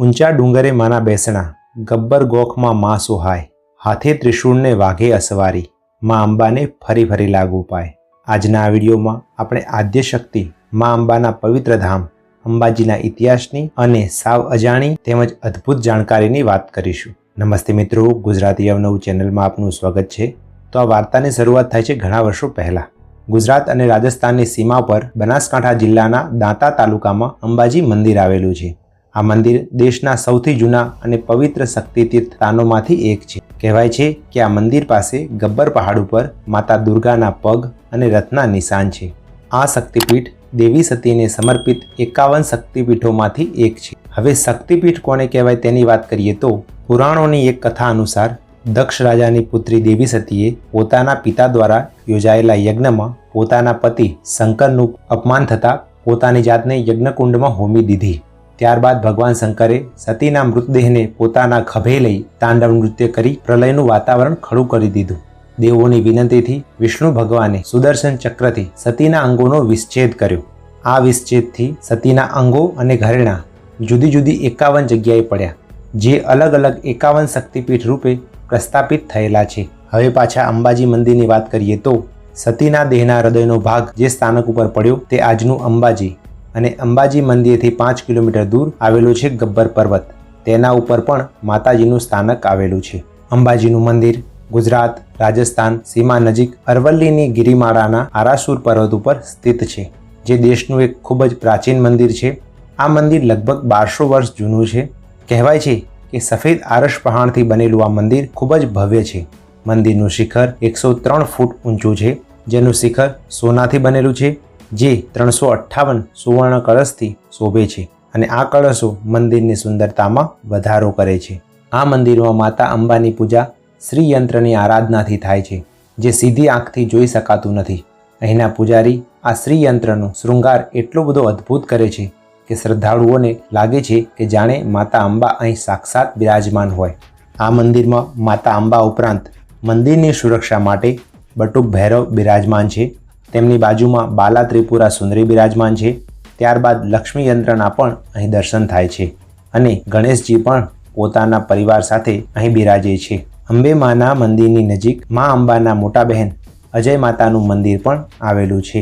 ઊંચા ડુંગરે માના બેસણા, ગબ્બર ગોખમાં માં સુહાય, હાથે ત્રિશૂળને વાઘે અસવારી, માં અંબાને ફરી ફરી લાગુ પાય. આજના આ વિડીયોમાં આપણે આદ્ય શક્તિ, માં અંબાના પવિત્ર ધામ, અંબાજીના ઇતિહાસની અને સાવ અજાણી તેમજ અદ્ભુત જાણકારીની વાત કરીશું. નમસ્તે મિત્રો, ગુજરાતી અવનવું ચેનલમાં આપનું સ્વાગત છે. તો આ વાર્તાની શરૂઆત થાય છે ઘણા વર્ષો પહેલા. ગુજરાત અને રાજસ્થાનની સીમા પર બનાસકાંઠા જિલ્લાના દાંતા તાલુકામાં અંબાજી મંદિર આવેલું છે. આ મંદિર દેશના સૌથી જૂના અને પવિત્ર શક્તિતીર્થ સ્થાનોમાંથી એક છે. કહેવાય છે કે આ મંદિર પાસે ગબ્બર પહાડ ઉપર માતા દુર્ગાના પગ અને રથના નિશાન છે. આ શક્તિપીઠ દેવી સતીને સમર્પિત એકાવન શક્તિપીઠોમાંથી એક છે. હવે શક્તિપીઠ કોને કહેવાય તેની વાત કરીએ તો પુરાણોની એક કથા અનુસાર દક્ષ રાજાની પુત્રી દેવી સતીએ પોતાના પિતા દ્વારા યોજાયેલા યજ્ઞમાં પોતાના પતિ શંકરનું અપમાન થતાં પોતાની જાતને યજ્ઞકુંડમાં હોમી દીધી. ત્યારબાદ ભગવાન શંકરે સતીના મૃતદેહને પોતાના ખભે લઈ તાંડવ નૃત્ય કરી પ્રલયનું વાતાવરણ ખડું કરી દીધું. દેવોની વિનંતીથી વિષ્ણુ ભગવાને સુદર્શન ચક્રથી સતીના અંગોનો વિચ્છેદ કર્યો. આ વિચ્છેદથી સતીના અંગો અને ઘરેણાં જુદી જુદી એકાવન જગ્યાએ પડ્યા, જે અલગ અલગ એકાવન શક્તિપીઠ રૂપે પ્રસ્થાપિત થયેલા છે. હવે પાછા અંબાજી મંદિરની વાત કરીએ તો સતીના દેહના હૃદયનો ભાગ જે સ્થાનક ઉપર પડ્યો તે આજનું અંબાજી અને અંબાજી મંદિરથી પાંચ કિલોમીટર દૂર આવેલો છે ગબ્બર પર્વત. તેના ઉપર પણ માતાજીનું સ્થાનક આવેલું છે. અંબાજીનું મંદિર ગુજરાત, રાજસ્થાન, સીમા નજીક અરવલ્લીની ગિરિમાળાના આરાસુર પર્વત ઉપર સ્થિત છે, જે દેશનું એક ખૂબ જ પ્રાચીન મંદિર છે. આ મંદિર લગભગ બારસો વર્ષ જૂનું છે. કહેવાય છે કે સફેદ આરસ પહાણથી બનેલું આ મંદિર ખૂબ જ ભવ્ય છે. મંદિરનું શિખર એકસો ત્રણ ફૂટ ઊંચું છે, જેનું શિખર સોનાથી બનેલું છે. જે ત્રણસો અઠ્ઠાવન સુવર્ણ કળશથી શોભે છે અને આ કળશો મંદિરની સુંદરતામાં વધારો કરે છે. આ મંદિરમાં માતા અંબાની પૂજા શ્રી યંત્રની આરાધનાથી થાય છે, જે સીધી આંખથી જોઈ શકાતું નથી. અહીંના પૂજારી આ શ્રીયંત્રનો શૃંગાર એટલો બધો અદ્ભુત કરે છે કે શ્રદ્ધાળુઓને લાગે છે કે જાણે માતા અંબા અહીં સાક્ષાત બિરાજમાન હોય. આ મંદિરમાં માતા અંબા ઉપરાંત મંદિરની સુરક્ષા માટે બટુક ભૈરવ બિરાજમાન છે. તેમની બાજુમાં બાલા ત્રિપુરા સુંદરી બિરાજમાન છે. ત્યારબાદ લક્ષ્મી યંત્રના પણ અહીં દર્શન થાય છે અને ગણેશજી પણ પોતાના પરિવાર સાથે અહીં બિરાજે છે. અંબે માના મંદિરની નજીક મા અંબાના મોટા બહેન અજય માતાનું મંદિર પણ આવેલું છે,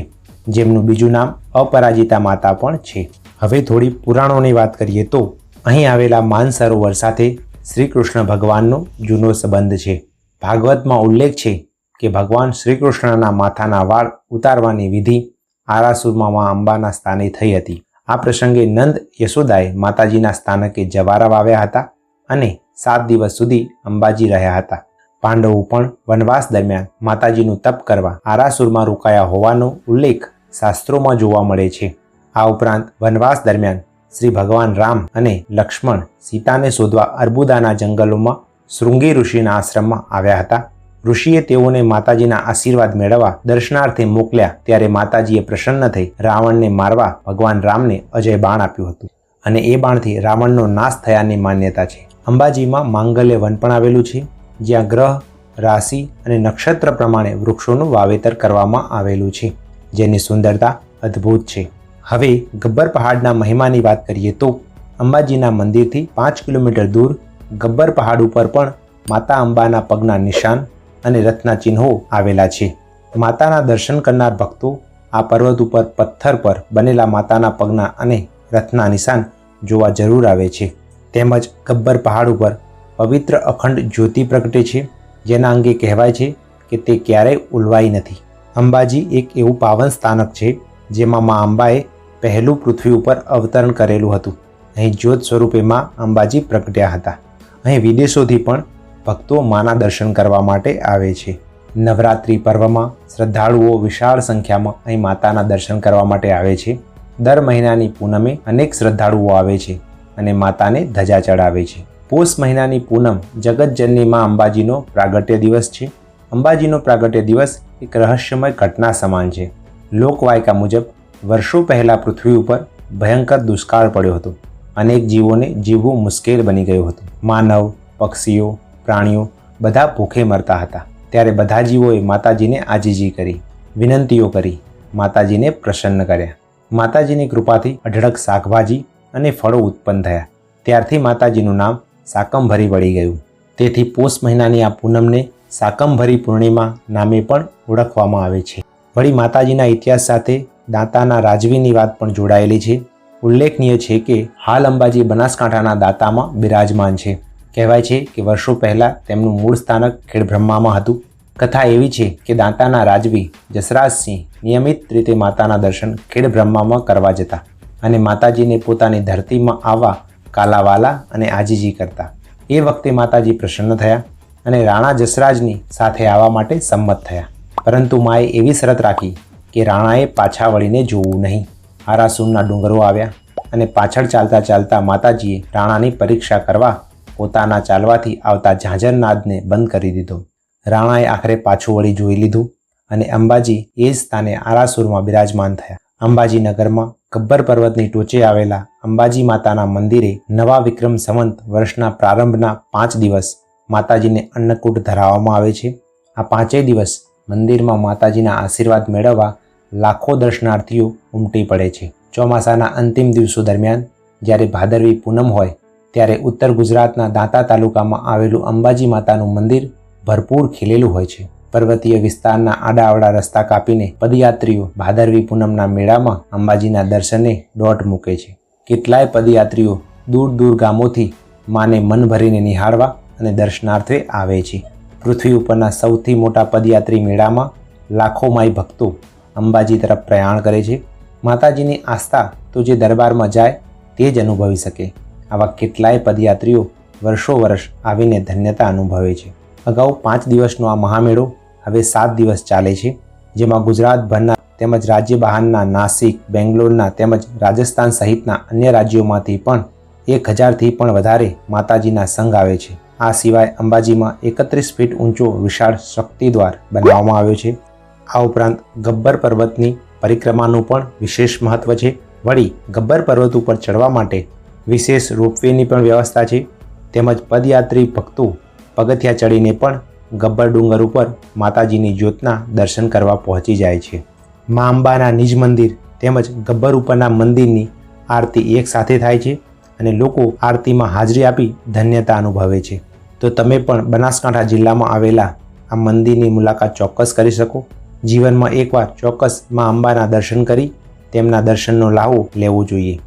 જેમનું બીજું નામ અપરાજિતા માતા પણ છે. હવે થોડી પુરાણોની વાત કરીએ તો અહીં આવેલા માનસરોવર સાથે શ્રી કૃષ્ણ ભગવાનનો જૂનો સંબંધ છે. ભાગવતમાં ઉલ્લેખ છે કે ભગવાન શ્રી કૃષ્ણના માથાના વાળ ઉતારવાની વિધિ આરાસુરમાં અંબાના સ્થાને થઈ હતી. આ પ્રસંગે નંદ યશોદાએ માતાજીના સ્થાનકે જવારા વાવ્યા હતા અને સાત દિવસ સુધી અંબાજી રહ્યા હતા. પાંડવો પણ વનવાસ દરમિયાન માતાજીનું તપ કરવા આરાસુરમાં રોકાયા હોવાનો ઉલ્લેખ શાસ્ત્રોમાં જોવા મળે છે. આ ઉપરાંત વનવાસ દરમિયાન શ્રી ભગવાન રામ અને લક્ષ્મણ સીતાને શોધવા અર્બુદાના જંગલોમાં શૃંગી ઋષિના આશ્રમમાં આવ્યા હતા. ઋષિએ તેઓને માતાજીના આશીર્વાદ મેળવવા દર્શનાર્થે મોકલ્યા ત્યારે માતાજીએ પ્રસન્ન થઈ રાવણને મારવા ભગવાન રામને અજય બાણ આપ્યું હતું. અને એ બાણથી રાવણનો નાશ થયાની માન્યતા છે. અંબાજીમાં માંગલ્ય વન પણ આવેલું છે, જ્યાં ગ્રહ, રાશિ અને નક્ષત્ર પ્રમાણે વૃક્ષોનું વાવેતર કરવામાં આવેલું છે, જેની સુંદરતા અદ્ભુત છે. હવે ગબ્બર પહાડના મહિમાની વાત કરીએ તો અંબાજીના મંદિરથી પાંચ કિલોમીટર દૂર ગબ્બર પહાડ ઉપર પણ માતા અંબાના પગના નિશાન અને રથના ચિહ્નો આવેલા છે. માતાના દર્શન કરનાર ભક્તો આ પર્વત ઉપર પથ્થર પર બનેલા માતાના પગના અને રથના નિશાન જોવા જરૂર આવે છે. તેમજ ગબ્બર પહાડ ઉપર પવિત્ર અખંડ જ્યોતિ પ્રગટે છે, જેના અંગે કહેવાય છે કે તે ક્યારેય ઉલવાઈ નથી. અંબાજી એક એવું પાવન સ્થાનક છે, જેમાં મા અંબાએ પહેલું પૃથ્વી ઉપર અવતરણ કરેલું હતું. અહીં જ્યોત સ્વરૂપે મા અંબાજી પ્રગટ્યા હતા. અહીં વિદેશોથી પણ ભક્તો માના દર્શન કરવા માટે આવે છે. નવરાત્રિ પર્વમાં શ્રદ્ધાળુઓ વિશાળ સંખ્યામાં અહીં માતાના દર્શન કરવા માટે આવે છે. દર મહિનાની પૂનમે અનેક શ્રદ્ધાળુઓ આવે છે અને માતાને ધજા ચડાવે છે. પોષ મહિનાની પૂનમ જગતજનની માં અંબાજીનો પ્રાગટ્ય દિવસ છે. અંબાજીનો પ્રાગટ્ય દિવસ એક રહસ્યમય ઘટના સમાન છે. લોકવાયકા મુજબ વર્ષો પહેલાં પૃથ્વી ઉપર ભયંકર દુષ્કાળ પડ્યો હતો. અનેક જીવોને જીવવું મુશ્કેલ બની ગયું હતું. માનવ, પક્ષીઓ પ્રાણીઓ બધા ભૂખે મરતા હતા. ત્યારે બધા જીવોએ માતાજીને આજીજી કરી, વિનંતીઓ કરી, માતાજીને પ્રસન્ન કર્યા. માતાજીની કૃપાથી અઢળક શાકભાજી અને ફળો ઉત્પન્ન થયા. ત્યારથી માતાજીનું નામ સાકંભરી વળી ગયું. તેથી પોષ મહિનાની આ પૂનમને સાકંભરી પૂર્ણિમા નામે પણ ઓળખવામાં આવે છે. વળી માતાજીના ઇતિહાસ સાથે દાંતાના રાજવીની વાત પણ જોડાયેલી છે. ઉલ્લેખનીય છે કે હાલ અંબાજી બનાસકાંઠાના દાંતામાં બિરાજમાન છે. કહેવાય છે કે વર્ષો પહેલાં તેમનું મૂળ સ્થાનક ખેડબ્રહ્મામાં હતું. કથા એવી છે કે દાંતાના રાજવી જસરાજસિંહ નિયમિત રીતે માતાના દર્શન ખેડબ્રહ્મામાં કરવા જતા અને માતાજીને પોતાની ધરતીમાં આવવા કાલાવાલા અને આજીજી કરતા. એ વખતે માતાજી પ્રસન્ન થયા અને રાણા જસરાજની સાથે આવવા માટે સંમત થયા. પરંતુ માએ એવી શરત રાખી કે રાણાએ પાછા વળીને જોવું નહીં. આરાસુરના ડુંગરો આવ્યા અને પાછળ ચાલતા ચાલતા માતાજીએ રાણાની પરીક્ષા કરવા પોતાના ચાલવાથી આવતા ઝાંઝરનાદને બંધ કરી દીધો. રાણાએ આખરે પાછું વળી જોઈ લીધું અને અંબાજી એ સ્થાને આરાસુરમાં બિરાજમાન થયા. અંબાજી નગરમાં ગબ્બર પર્વતની ટોચે આવેલા અંબાજી માતાના મંદિરે નવા વિક્રમ સંવંત વર્ષના પ્રારંભના પાંચ દિવસ માતાજીને અન્નકૂટ ધરાવવામાં આવે છે. આ પાંચેય દિવસ મંદિરમાં માતાજીના આશીર્વાદ મેળવવા લાખો દર્શનાર્થીઓ ઉમટી પડે છે. ચોમાસાના અંતિમ દિવસો દરમિયાન જ્યારે ભાદરવી પૂનમ હોય ત્યારે ઉત્તર ગુજરાતના દાંતા તાલુકામાં આવેલું અંબાજી માતાનું મંદિર ભરપૂર ખીલેલું હોય છે. પર્વતીય વિસ્તારના આડાઅવળા રસ્તા કાપીને પદયાત્રીઓ ભાદરવી પૂનમના મેળામાં અંબાજીના દર્શને દોટ મૂકે છે. કેટલાય પદયાત્રીઓ દૂર દૂર ગામોથી માને મન ભરીને નિહાળવા અને દર્શનાર્થે આવે છે. પૃથ્વી ઉપરના સૌથી મોટા પદયાત્રી મેળામાં લાખો માઈ ભક્તો અંબાજી તરફ પ્રયાણ કરે છે. માતાજીની આસ્થા તો જે દરબારમાં જાય તે જ અનુભવી શકે. આવા કેટલાય પદયાત્રીઓ વર્ષો વર્ષ આવીને ધન્યતા અનુભવે છે. અગાઉ પાંચ દિવસનો આ મહામેળો હવે સાત દિવસ ચાલે છે, જેમાં ગુજરાતભરના તેમજ રાજ્ય બહારના નાસિક, બેંગ્લોરના તેમજ રાજસ્થાન સહિતના અન્ય રાજ્યોમાંથી પણ એક હજારથી પણ વધારે માતાજીના સંઘ આવે છે. આ સિવાય અંબાજીમાં એકત્રીસ ફીટ ઊંચો વિશાળ શક્તિદ્વાર બનાવવામાં આવ્યો છે. આ ઉપરાંત ગબ્બર પર્વતની પરિક્રમાનું પણ વિશેષ મહત્વ છે. વળી ગબ્બર પર્વત ઉપર ચડવા માટે વિશેષ રોપવેની પણ વ્યવસ્થા છે. તેમજ પદયાત્રી ભક્તો પગથિયા ચડીને પણ ગબ્બર ડુંગર ઉપર માતાજીની જ્યોતના દર્શન કરવા પહોંચી જાય છે. મા અંબાના નિજ મંદિર તેમજ ગબ્બર ઉપરના મંદિરની આરતી એક સાથે થાય છે અને લોકો આરતીમાં હાજરી આપી ધન્યતા અનુભવે છે. તો તમે પણ બનાસકાંઠા જિલ્લામાં આવેલા આ મંદિરની મુલાકાત ચોક્કસ કરી શકો. જીવનમાં એકવાર ચોક્કસ મા અંબાના દર્શન કરી તેમના દર્શનનો લાવો લેવો જોઈએ.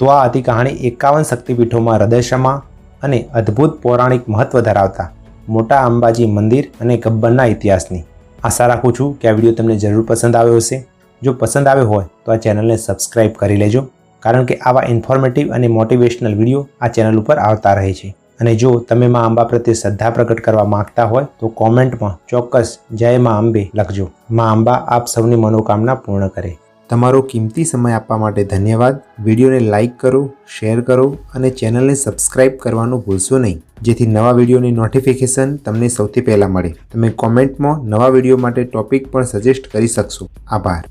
તો આ હતી કહાણી એકાવન શક્તિપીઠોમાં હૃદયશમા અને અદ્ભુત પૌરાણિક મહત્વ ધરાવતા મોટા અંબાજી મંદિર અને ગબ્બરના ઇતિહાસની. આશા રાખું છું કે આ વીડિયો તમને જરૂર પસંદ આવ્યો હશે. જો પસંદ આવ્યો હોય તો આ ચેનલને સબસ્ક્રાઇબ કરી લેજો, કારણ કે આવા ઇન્ફોર્મેટિવ અને મોટિવેશનલ વીડિયો આ ચેનલ ઉપર આવતા રહે છે. અને જો તમે માં અંબા પ્રત્યે શ્રદ્ધા પ્રગટ કરવા માંગતા હોય તો કોમેન્ટમાં ચોક્કસ જય માં અંબે લખજો. માં અંબા આપ સૌની મનોકામના પૂર્ણ કરે. તમારો કિંમતી સમય આપવા માટે ધન્યવાદ. વિડીયોને લાઇક કરો, શેર કરો અને ચેનલને સબસ્ક્રાઇબ કરવાનું ભૂલશો નહીં. જેથી નવા વિડીયોની નોટિફિકેશન તમને સૌથી પહેલાં મળે. તમે કોમેન્ટમાં નવા વીડિયો માટે ટોપિક પણ સજેસ્ટ કરી શકશો. આભાર.